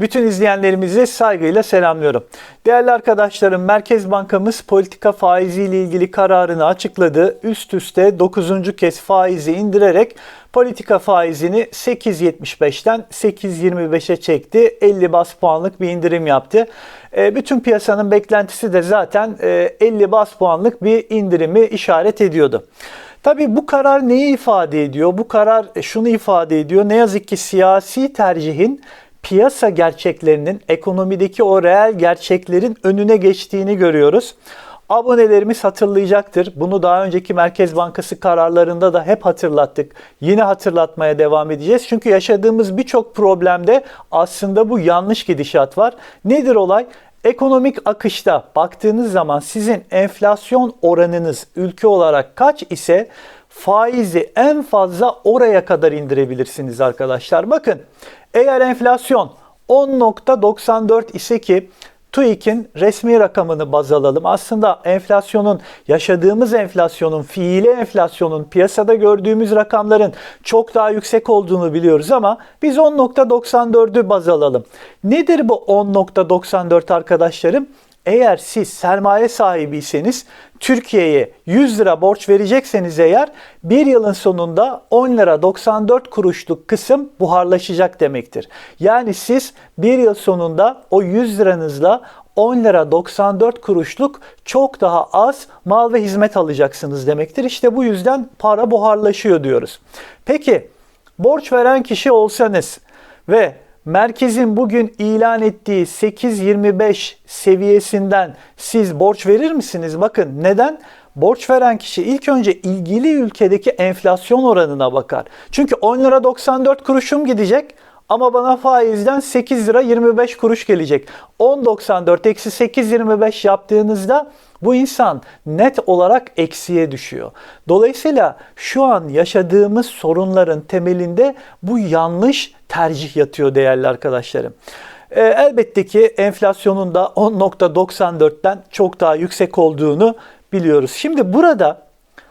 Bütün izleyenlerimizi saygıyla selamlıyorum. Değerli arkadaşlarım, Merkez Bankamız politika faizi ile ilgili kararını açıkladı. Üst üste 9. kez faizi indirerek politika faizini 8.75'ten 8.25'e çekti. 50 bas puanlık bir indirim yaptı. E, bütün piyasanın beklentisi de zaten 50 e, bas puanlık bir indirimi işaret ediyordu. Tabii bu karar neyi ifade ediyor? Bu karar şunu ifade ediyor. Ne yazık ki siyasi tercihin piyasa gerçeklerinin, ekonomideki o reel gerçeklerin önüne geçtiğini görüyoruz. Abonelerimiz hatırlayacaktır. Bunu daha önceki Merkez Bankası kararlarında da hep hatırlattık. Yine hatırlatmaya devam edeceğiz. Çünkü yaşadığımız birçok problemde aslında bu yanlış gidişat var. Nedir olay? Ekonomik akışta baktığınız zaman sizin enflasyon oranınız ülke olarak kaç ise faizi en fazla oraya kadar indirebilirsiniz arkadaşlar. Bakın eğer enflasyon 10.94 ise ki TÜİK'in resmi rakamını baz alalım. Aslında enflasyonun, yaşadığımız enflasyonun, fiili enflasyonun, piyasada gördüğümüz rakamların çok daha yüksek olduğunu biliyoruz ama biz 10.94'ü baz alalım. Nedir bu 10.94 arkadaşlarım? Eğer siz sermaye sahibiyseniz Türkiye'ye 100 lira borç verecekseniz eğer bir yılın sonunda 10 lira 94 kuruşluk kısım buharlaşacak demektir. Yani siz bir yıl sonunda o 100 liranızla 10 lira 94 kuruşluk çok daha az mal ve hizmet alacaksınız demektir. İşte bu yüzden para buharlaşıyor diyoruz. Peki borç veren kişi olsanız ve merkezin bugün ilan ettiği 8.25 seviyesinden siz borç verir misiniz? Bakın neden? Borç veren kişi ilk önce ilgili ülkedeki enflasyon oranına bakar. Çünkü 10 lira 94 kuruşum gidecek ama bana faizden 8 lira 25 kuruş gelecek. 10.94 eksi 8.25 yaptığınızda bu insan net olarak eksiye düşüyor. Dolayısıyla şu an yaşadığımız sorunların temelinde bu yanlış tercih yatıyor değerli arkadaşlarım. E, elbette ki enflasyonun da 10.94'ten çok daha yüksek olduğunu biliyoruz. Şimdi burada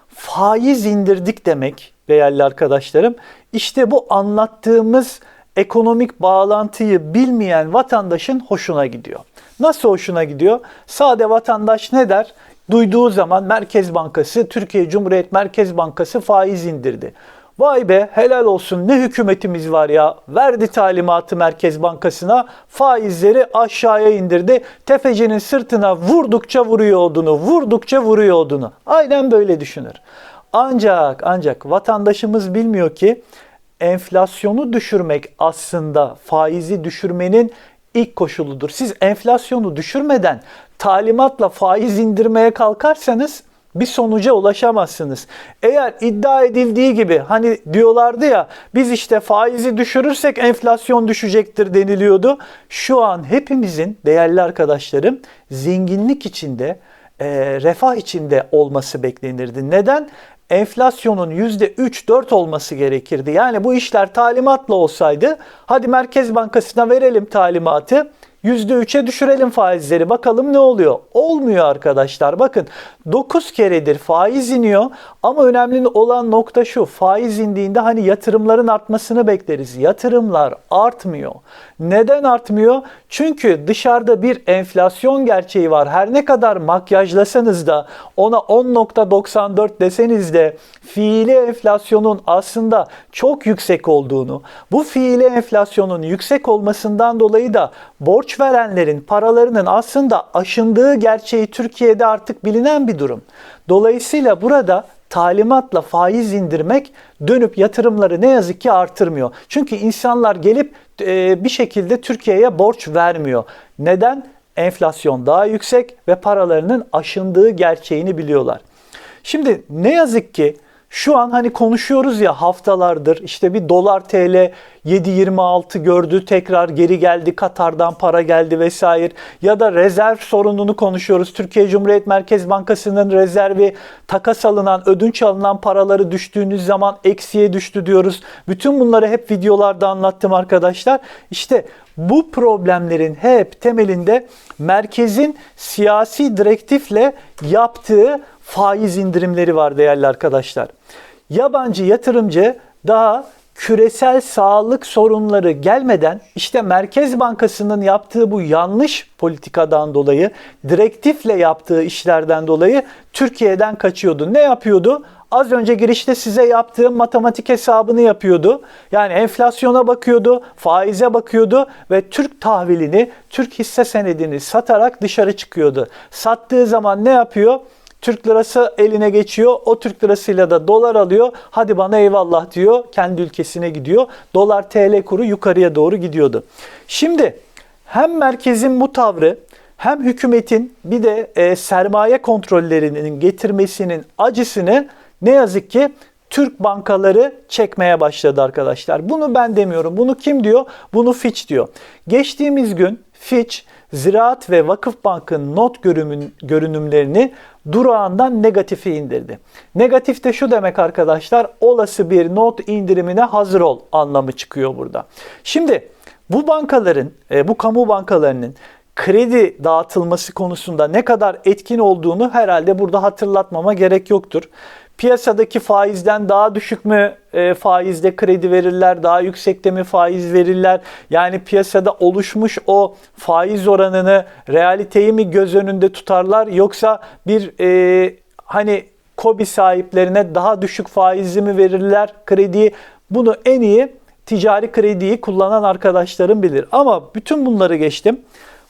faiz indirdik demek değerli arkadaşlarım. İşte bu anlattığımız ekonomik bağlantıyı bilmeyen vatandaşın hoşuna gidiyor. Nasıl hoşuna gidiyor? Sade vatandaş ne der? Duyduğu zaman Merkez Bankası, Türkiye Cumhuriyet Merkez Bankası faiz indirdi. Vay be helal olsun ne hükümetimiz var ya. Verdi talimatı Merkez Bankası'na faizleri aşağıya indirdi. Tefecinin sırtına vurdukça vuruyor odunu, vurdukça vuruyor odunu. Aynen böyle düşünür. Ancak ancak vatandaşımız bilmiyor ki enflasyonu düşürmek aslında faizi düşürmenin ilk koşuludur. Siz enflasyonu düşürmeden talimatla faiz indirmeye kalkarsanız bir sonuca ulaşamazsınız. Eğer iddia edildiği gibi hani diyorlardı ya biz işte faizi düşürürsek enflasyon düşecektir deniliyordu. Şu an hepimizin değerli arkadaşlarım zenginlik içinde, e, refah içinde olması beklenirdi. Neden? enflasyonun %3-4 olması gerekirdi. Yani bu işler talimatla olsaydı hadi Merkez Bankası'na verelim talimatı. %3'e düşürelim faizleri bakalım ne oluyor? Olmuyor arkadaşlar. Bakın 9 keredir faiz iniyor ama önemli olan nokta şu. Faiz indiğinde hani yatırımların artmasını bekleriz. Yatırımlar artmıyor. Neden artmıyor? Çünkü dışarıda bir enflasyon gerçeği var. Her ne kadar makyajlasanız da ona 10.94 deseniz de fiili enflasyonun aslında çok yüksek olduğunu, bu fiili enflasyonun yüksek olmasından dolayı da borç verenlerin paralarının aslında aşındığı gerçeği Türkiye'de artık bilinen bir durum. Dolayısıyla burada talimatla faiz indirmek dönüp yatırımları ne yazık ki artırmıyor. Çünkü insanlar gelip e, bir şekilde Türkiye'ye borç vermiyor. Neden? Enflasyon daha yüksek ve paralarının aşındığı gerçeğini biliyorlar. Şimdi ne yazık ki şu an hani konuşuyoruz ya haftalardır işte bir dolar TL 7.26 gördü tekrar geri geldi Katar'dan para geldi vesaire ya da rezerv sorununu konuşuyoruz. Türkiye Cumhuriyet Merkez Bankası'nın rezervi takas alınan ödünç alınan paraları düştüğünüz zaman eksiye düştü diyoruz. Bütün bunları hep videolarda anlattım arkadaşlar. İşte bu problemlerin hep temelinde merkezin siyasi direktifle yaptığı faiz indirimleri var değerli arkadaşlar. Yabancı yatırımcı daha küresel sağlık sorunları gelmeden işte Merkez Bankası'nın yaptığı bu yanlış politikadan dolayı, direktifle yaptığı işlerden dolayı Türkiye'den kaçıyordu. Ne yapıyordu? Az önce girişte size yaptığım matematik hesabını yapıyordu. Yani enflasyona bakıyordu, faize bakıyordu ve Türk tahvilini, Türk hisse senedini satarak dışarı çıkıyordu. Sattığı zaman ne yapıyor? Türk lirası eline geçiyor. O Türk lirasıyla da dolar alıyor. Hadi bana eyvallah diyor. Kendi ülkesine gidiyor. Dolar TL kuru yukarıya doğru gidiyordu. Şimdi hem merkezin bu tavrı hem hükümetin bir de e, sermaye kontrollerinin getirmesinin acısını ne yazık ki Türk bankaları çekmeye başladı arkadaşlar. Bunu ben demiyorum. Bunu kim diyor? Bunu Fitch diyor. Geçtiğimiz gün Fitch Ziraat ve Vakıf Bank'ın not görünüm, görünümlerini durağından negatife indirdi. Negatif de şu demek arkadaşlar olası bir not indirimine hazır ol anlamı çıkıyor burada. Şimdi bu bankaların, e, bu kamu bankalarının kredi dağıtılması konusunda ne kadar etkin olduğunu herhalde burada hatırlatmama gerek yoktur piyasadaki faizden daha düşük mü e, faizde kredi verirler, daha yüksekte mi faiz verirler? Yani piyasada oluşmuş o faiz oranını, realiteyi mi göz önünde tutarlar yoksa bir e, hani kobi sahiplerine daha düşük faizli mi verirler krediyi? Bunu en iyi ticari krediyi kullanan arkadaşlarım bilir. Ama bütün bunları geçtim.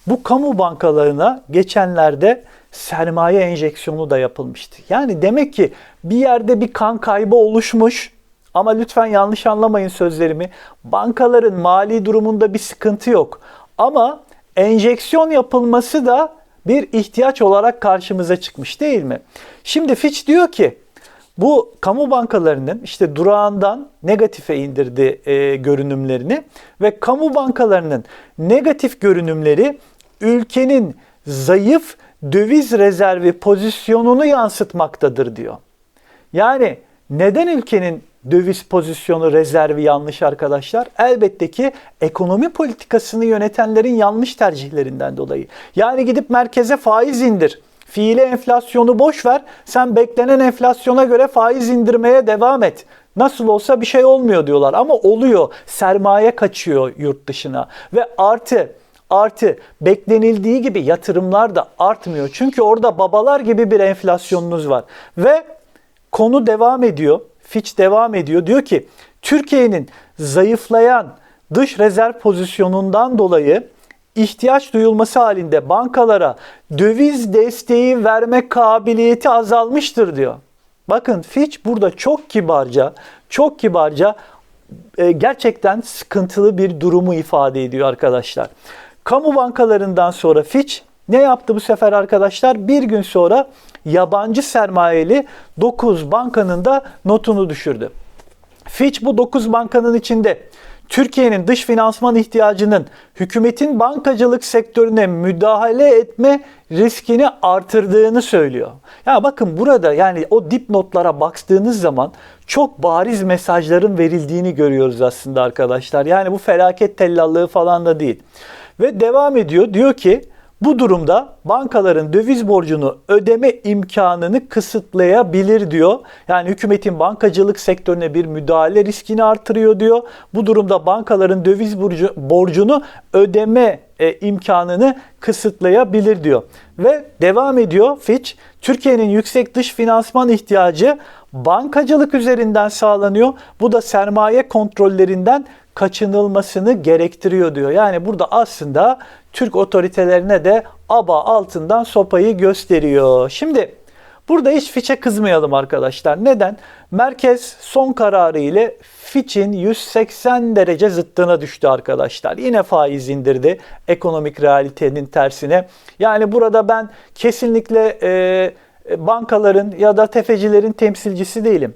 Bu kamu bankalarına geçenlerde sermaye enjeksiyonu da yapılmıştı. Yani demek ki bir yerde bir kan kaybı oluşmuş ama lütfen yanlış anlamayın sözlerimi. Bankaların mali durumunda bir sıkıntı yok. Ama enjeksiyon yapılması da bir ihtiyaç olarak karşımıza çıkmış değil mi? Şimdi Fitch diyor ki bu kamu bankalarının işte durağından negatife indirdi e, görünümlerini ve kamu bankalarının negatif görünümleri ülkenin zayıf döviz rezervi pozisyonunu yansıtmaktadır diyor. Yani neden ülkenin döviz pozisyonu rezervi yanlış arkadaşlar? Elbette ki ekonomi politikasını yönetenlerin yanlış tercihlerinden dolayı. Yani gidip merkeze faiz indir. Fiile enflasyonu boş ver. Sen beklenen enflasyona göre faiz indirmeye devam et. Nasıl olsa bir şey olmuyor diyorlar ama oluyor. Sermaye kaçıyor yurt dışına ve artı Artı beklenildiği gibi yatırımlar da artmıyor. Çünkü orada babalar gibi bir enflasyonunuz var. Ve konu devam ediyor. Fitch devam ediyor. Diyor ki Türkiye'nin zayıflayan dış rezerv pozisyonundan dolayı ihtiyaç duyulması halinde bankalara döviz desteği verme kabiliyeti azalmıştır diyor. Bakın Fitch burada çok kibarca, çok kibarca e, gerçekten sıkıntılı bir durumu ifade ediyor arkadaşlar. Kamu bankalarından sonra Fitch ne yaptı bu sefer arkadaşlar? Bir gün sonra yabancı sermayeli 9 bankanın da notunu düşürdü. Fitch bu 9 bankanın içinde Türkiye'nin dış finansman ihtiyacının hükümetin bankacılık sektörüne müdahale etme riskini artırdığını söylüyor. Ya bakın burada yani o dipnotlara baktığınız zaman çok bariz mesajların verildiğini görüyoruz aslında arkadaşlar. Yani bu felaket tellallığı falan da değil. Ve devam ediyor. Diyor ki bu durumda bankaların döviz borcunu ödeme imkanını kısıtlayabilir diyor. Yani hükümetin bankacılık sektörüne bir müdahale riskini artırıyor diyor. Bu durumda bankaların döviz borcu, borcunu ödeme e, imkanını kısıtlayabilir diyor. Ve devam ediyor Fitch, Türkiye'nin yüksek dış finansman ihtiyacı bankacılık üzerinden sağlanıyor. Bu da sermaye kontrollerinden kaçınılmasını gerektiriyor diyor. Yani burada aslında Türk otoritelerine de aba altından sopayı gösteriyor. Şimdi burada hiç Fitch'e kızmayalım arkadaşlar. Neden? Merkez son kararı ile Fitch'in 180 derece zıttına düştü arkadaşlar. Yine faiz indirdi ekonomik realitenin tersine. Yani burada ben kesinlikle e, bankaların ya da tefecilerin temsilcisi değilim.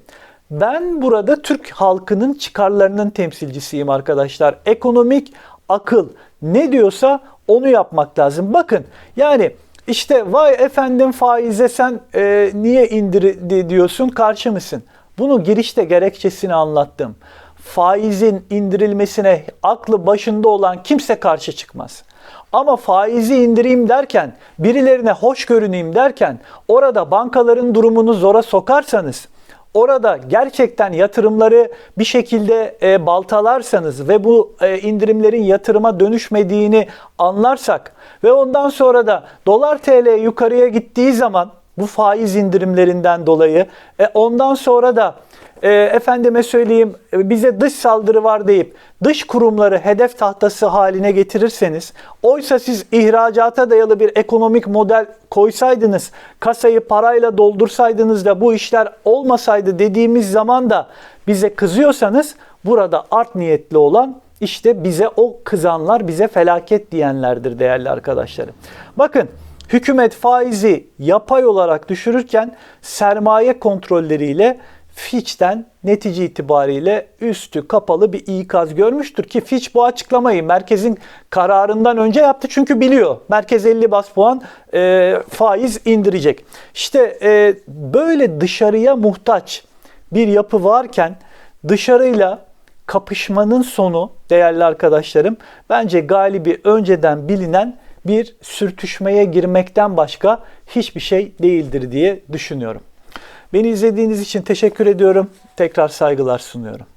Ben burada Türk halkının çıkarlarının temsilcisiyim arkadaşlar. Ekonomik akıl ne diyorsa onu yapmak lazım. Bakın yani işte vay efendim faize sen e, niye indirdi diyorsun karşı mısın? Bunu girişte gerekçesini anlattım. Faizin indirilmesine aklı başında olan kimse karşı çıkmaz. Ama faizi indireyim derken, birilerine hoş görüneyim derken orada bankaların durumunu zora sokarsanız orada gerçekten yatırımları bir şekilde e, baltalarsanız ve bu e, indirimlerin yatırıma dönüşmediğini anlarsak ve ondan sonra da dolar TL yukarıya gittiği zaman bu faiz indirimlerinden dolayı e, ondan sonra da e, efendime söyleyeyim e, bize dış saldırı var deyip dış kurumları hedef tahtası haline getirirseniz oysa siz ihracata dayalı bir ekonomik model koysaydınız kasayı parayla doldursaydınız da bu işler olmasaydı dediğimiz zaman da bize kızıyorsanız burada art niyetli olan işte bize o kızanlar bize felaket diyenlerdir değerli arkadaşlarım. Bakın hükümet faizi yapay olarak düşürürken sermaye kontrolleriyle Fitch'ten netice itibariyle üstü kapalı bir ikaz görmüştür ki Fitch bu açıklamayı merkezin kararından önce yaptı çünkü biliyor. Merkez 50 bas puan e, faiz indirecek. İşte e, böyle dışarıya muhtaç bir yapı varken dışarıyla kapışmanın sonu değerli arkadaşlarım bence galibi önceden bilinen bir sürtüşmeye girmekten başka hiçbir şey değildir diye düşünüyorum. Beni izlediğiniz için teşekkür ediyorum. Tekrar saygılar sunuyorum.